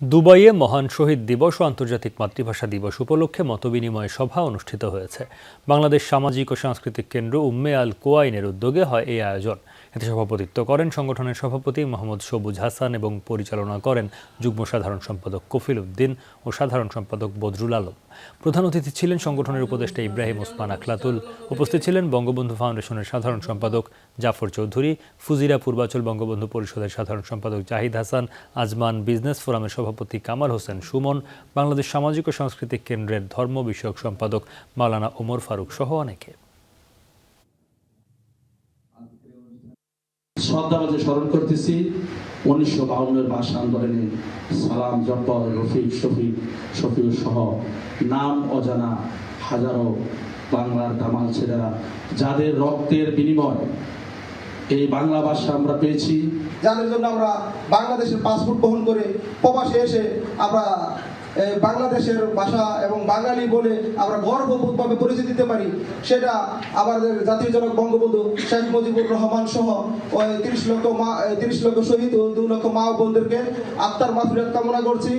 দুবাইয়ে মহান শহীদ দিবস ও আন্তর্জাতিক মাতৃভাষা দিবস উপলক্ষে মতবিনিময় সভা অনুষ্ঠিত হয়েছে। বাংলাদেশ সামাজিক ও সাংস্কৃতিক কেন্দ্র উম্মে আল কোয়াইনের উদ্যোগে হয় এই আয়োজন। এতে সভাপতিত্ব করেন সংগঠনের সভাপতি মোহাম্মদ সবুজ হাসান এবং পরিচালনা করেন যুগ্ম সাধারণ সম্পাদক কফিল উদ্দিন ও সাধারণ সম্পাদক বদরুল আলম। প্রধান অতিথি ছিলেন সংগঠনের উপদেষ্টা ইব্রাহিম ওসমান আখলাতুল। উপস্থিত ছিলেন বঙ্গবন্ধু ফাউন্ডেশনের সাধারণ সম্পাদক জাফর চৌধুরী, ফুজিরা পূর্বাচল বঙ্গবন্ধু পরিষদের সাধারণ সম্পাদক জাহিদ হাসান, আজমান বিজনেস ফোরামের সভাপতি কামাল হোসেন সুমন, বাংলাদেশ সামাজিক ও সাংস্কৃতিক কেন্দ্রের ধর্ম বিষয়ক সম্পাদক মাওলানা ওমর ফারুক সহ অনেকে। শ্রদ্ধাবাজে স্মরণ করতেছি, উনিশশো বাউন্নের ভাষা আন্দোলনে সালাম জব্বর রফিক, শফিক শফিউর সহ নাম অজানা হাজারো বাংলার তামাল ছেলেরা, যাদের রক্তের বিনিময় এই বাংলা ভাষা আমরা পেয়েছি। যাদের জন্য আমরা বাংলাদেশের পাসপোর্ট বহন করে প্রবাসে এসে আমরা বাংলাদেশের ভাষা এবং বাঙালি বলে আমরা গর্ববোধভাবে পরিচয় দিতে পারি, সেটা আমাদের জাতীয় জনক বঙ্গবন্ধু শেখ মুজিবুর রহমান সহ তিরিশ লক্ষ মা তিরিশ লক্ষ শহীদ ও দু লক্ষ মা বোনদেরকে আত্মার মাফিরাত কামনা করছি।